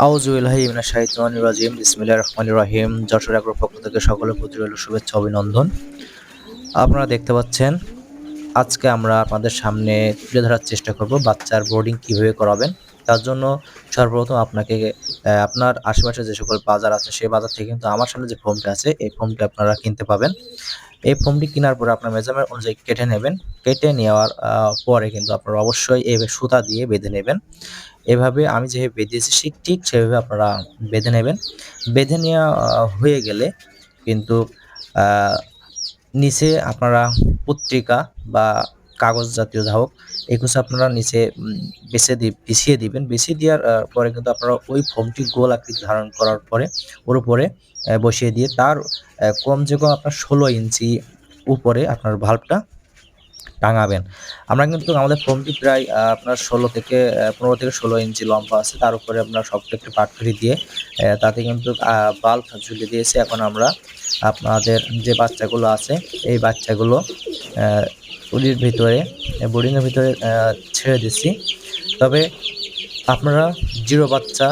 আউজুবিল্লাহিমিনা ইসমিল্লা রহমান রাহিম। যশোর এগ্রোর পক্ষ থেকে সকলের প্রতি রইল শুভেচ্ছা, অভিনন্দন। আপনারা দেখতে পাচ্ছেন, আজকে আমরা আপনাদের সামনে তুলে ধরার চেষ্টা করব বাচ্চার বোর্ডিং কীভাবে করাবেন। তার জন্য সর্বপ্রথম আপনাকে আপনার আশেপাশে যে সকল বাজার আছে সেই বাজার থেকে কিন্তু আমার সামনে যে ফর্মটা আছে, এই ফর্মটি আপনারা কিনতে পাবেন। এই ফর্মটি কেনার পরে আপনার মেজারমেন্ট অনুযায়ী কেটে নেবেন। কেটে নেওয়ার পরে কিন্তু আপনারা অবশ্যই এই সুতা দিয়ে বেঁধে নেবেন। এভাবে আমি যেভাবে বেঁধেছি ঠিক ঠিক সেভাবে আপনারা বেঁধে নেবেন। বেঁধে নেওয়া হয়ে গেলে কিন্তু নিচে আপনারা পত্রিকা বা কাগজ জাতীয় যা হোক একুশে আপনারা নিচে বেছে দি বিছিয়ে দিবেন। বিছিয়ে দেওয়ার পরে কিন্তু আপনারা ওই ফোমটি গোল আকৃতি ধারণ করার পরে ওর উপরে বসিয়ে দিয়ে তার আহ, কমসে কম আপনার ষোলো ইঞ্চি উপরে আপনার ভাল্বটা টাঙাবেন। আমরা কিন্তু আমাদের ফোমটি প্রায় আপনার ষোলো থেকে পনেরো থেকে ষোলো ইঞ্চি লম্বা আছে। তার উপরে সবটা একটু পাটখড়ি দিয়ে তাতে কিন্তু বাল্ব ঝুলিয়ে দিয়েছি। এখন আমরা আপনাদের যে বাচ্চাগুলো আছে এই বাচ্চাগুলো উলির ভিতরে বোর্ডিংয়ের ভিতরে ছেড়ে দিচ্ছি তবে আপনারা জিরো বাচ্চা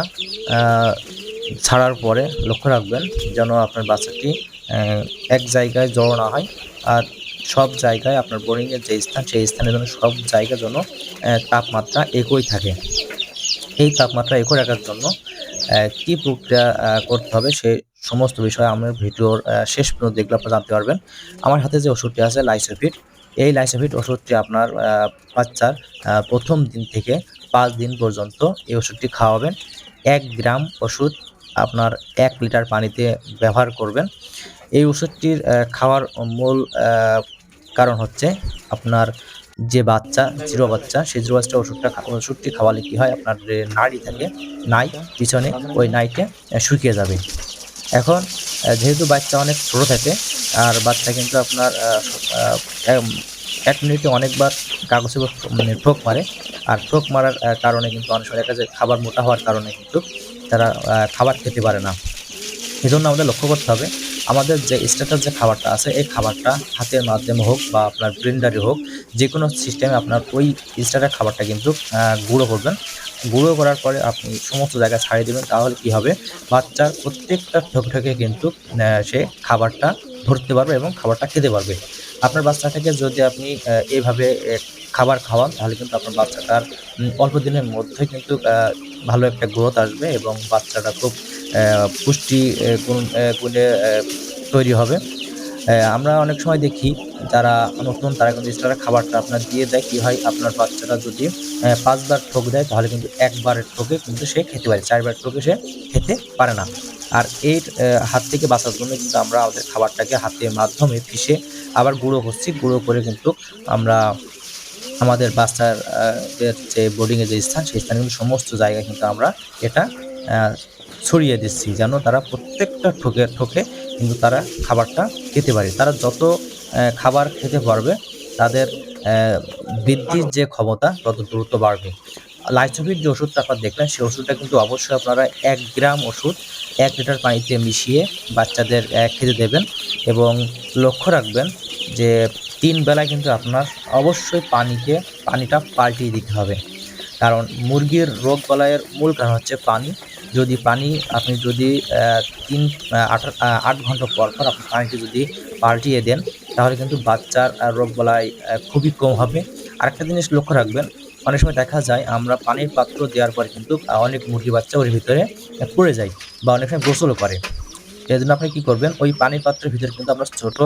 ছাড়ার পরে লক্ষ্য রাখবেন যেন আপনার বাচ্চাটি এক জায়গায় জড়ো না হয় আর সব জায়গায় আপনার বোরিংয়ের যে স্থান, সেই স্থানে যেন সব জায়গা যেন তাপমাত্রা একই থাকে। এই তাপমাত্রা একই রাখার জন্য কি প্রক্রিয়া করতে হবে সে সমস্ত বিষয়ে আমার ভিডিওর শেষ পর্যন্ত দেখলে আপনারা জানতে পারবেন। আমার হাতে যে ওষুধটি আছে লাইসোফিট এই লাইসোফিট ওষুধটি আপনার বাচ্চার প্রথম দিন থেকে পাঁচ দিন পর্যন্ত এই ওষুধটি খাওয়াবেন। এক গ্রাম ওষুধ আপনার এক লিটার পানিতে ব্যবহার করবেন। এই ওষুধটির খাওয়ার মূল কারণ হচ্ছে আপনার যে বাচ্চা, জিরো বাচ্চা সেই জিরো বাচ্চা ওষুধটা ওষুধটি খাওয়ালে কি হয়? আপনার যে নাড়ি থাকে, নাই, পিছনে ওই নাইটে শুকিয়ে যাবে। এখন যেহেতু বাচ্চা অনেক ছোটো থাকে আর বাচ্চা কিন্তু আপনার এক মিনিটে অনেকবার কাগজে মানে ঠোক মারে। আর ঠোক মারার কারণে কিন্তু সময় দেখা যায় খাবার মোটা হওয়ার কারণে কিন্তু তারা খাবার খেতে পারে না। এজন্য আমাদের লক্ষ্য করতে হবে, আমাদের যে স্ট্যাটাস যে খাবারটা আছে, এই খাবারটা হাতের মাধ্যমে হোক বা আপনার ব্লেন্ডারে হোক যে কোনো সিস্টেমে আপনার ওই স্ট্যাটার খাবারটা কিন্তু গুঁড়ো করবেন। গুঁড়ো করার পরে আপনি সমস্ত জায়গায় ছাড়িয়ে দেবেন, তাহলে কি হবে? বাচ্চার প্রত্যেকটা ঠোকে ঠোকে কিন্তু সে খাবারটা ধরতে পারবে এবং খাবারটা খেতে পারবে। আপনার বাচ্চাটাকে যদি আপনি আহ, এইভাবে খাবার খাওয়ান তাহলে কিন্তু আপনার বাচ্চাটার অল্প দিনের মধ্যে কিন্তু ভালো একটা গ্রোথ আসবে এবং বাচ্চাটা খুব পুষ্টি গুণ গুণে তৈরি হবে। আমরা অনেক সময় দেখি যারা নতুন তারা কিন্তু এক্সট্রা খাবারটা আপনার দিয়ে দেয়। কী হয়? আপনার বাচ্চাটা যদি পাঁচবার ঠোক দেয় তাহলে কিন্তু একবারের ঠোকে কিন্তু সে খেতে পারে। চারবার ঠোকে সে খেতে পারে না। আর এর হাত থেকে বাঁচার জন্য কিন্তু আমরা আমাদের খাবারটাকে হাতের মাধ্যমে পিষে আবার গুঁড়ো করছি। গুঁড়ো করে কিন্তু আমরা আমাদের বাচ্চার যে বোর্ডিংয়ের যে স্থান, সেই স্থানে কিন্তু সমস্ত জায়গায় কিন্তু আমরা এটা ছড়িয়ে দিচ্ছি যেন তারা প্রত্যেকটা ঠোকে ঠোকে কিন্তু তারা খাবারটা খেতে পারে। তারা যত খাবার খেতে পারবে, তাদের বৃদ্ধির যে ক্ষমতা তত দ্রুত বাড়বে। লাইসোভির যে ওষুধটা আপনারা দেখলেন সেই ওষুধটা কিন্তু অবশ্যই আপনারা এক গ্রাম ওষুধ এক লিটার পানিতে মিশিয়ে বাচ্চাদের খেতে দেবেন এবং লক্ষ্য রাখবেন যে তিন বেলায় কিন্তু আপনার অবশ্যই পানিকে পানিটা পাল্টিয়ে দিতে হবে। কারণ মুরগির রোগ বালাইয়ের মূল কারণ হচ্ছে পানি। যদি পানি আপনি যদি তিন আট আট ঘণ্টা পর পর আপনি পানিটি যদি পাল্টিয়ে দেন তাহলে কিন্তু বাচ্চার রোগ আহ, খুবই কম হবে। আরেকটা জিনিস লক্ষ্য রাখবেন অনেক সময় দেখা যায় আমরা পানির পাত্র দেওয়ার পরে কিন্তু অনেক মুরগি বাচ্চা ওর ভিতরে পড়ে যায় বা অনেক সময় গোসলও করে। এই জন্য আপনি কী করবেন, ওই পানির পাত্রের ভিতরে কিন্তু আপনার ছোটো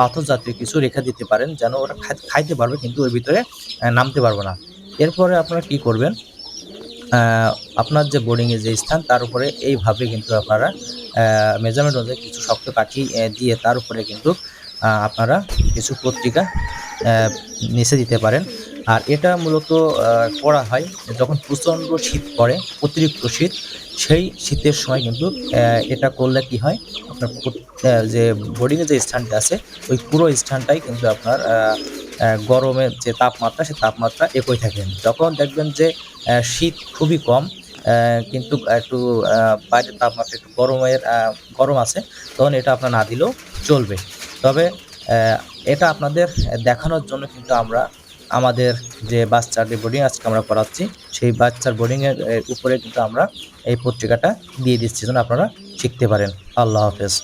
পাথর জাতীয় কিছু রেখে দিতে পারেন যেন ওরা খাই- খাইতে পারবে কিন্তু ওর ভিতরে নামতে পারবে না। এরপরে আপনারা কি করবেন আপনার যে বোর্ডিংয়ের যে স্থান তার উপরে এইভাবে কিন্তু আপনারা মেজারমেন্ট অনুযায়ী কিছু শক্ত কাঠি দিয়ে তার উপরে কিন্তু আপনারা কিছু পত্রিকা নিচে দিতে পারেন। আর এটা মূলত করা হয় যখন প্রচণ্ড শীত পড়ে, অতিরিক্ত শীত, সেই শীতের সময় কিন্তু এটা করলে কি হয়, আপনার যে বোর্ডিংয়ের যে স্থানটা আছে, ওই পুরো স্থানটাই কিন্তু আপনার গরমের যে তাপমাত্রা, সেই তাপমাত্রা একই থাকে। যখন দেখবেন যে শীত খুবই কম কিন্তু একটু বাইরের তাপমাত্রা একটু গরমের গরম আছে, তখন এটা আপনার না দিলেও চলবে। তবে এটা আপনাদের দেখানোর জন্য কিন্তু আমরা আমাদের যে বাচ্চার যে বোর্ডিং আজকে আমরা করাচ্ছি সেই বাচ্চার বোর্ডিংয়ের উপরে কিন্তু আমরা এই পত্রিকাটা দিয়ে দিচ্ছি। যেন আপনারা শিখতে পারেন। আল্লাহ হাফেজ।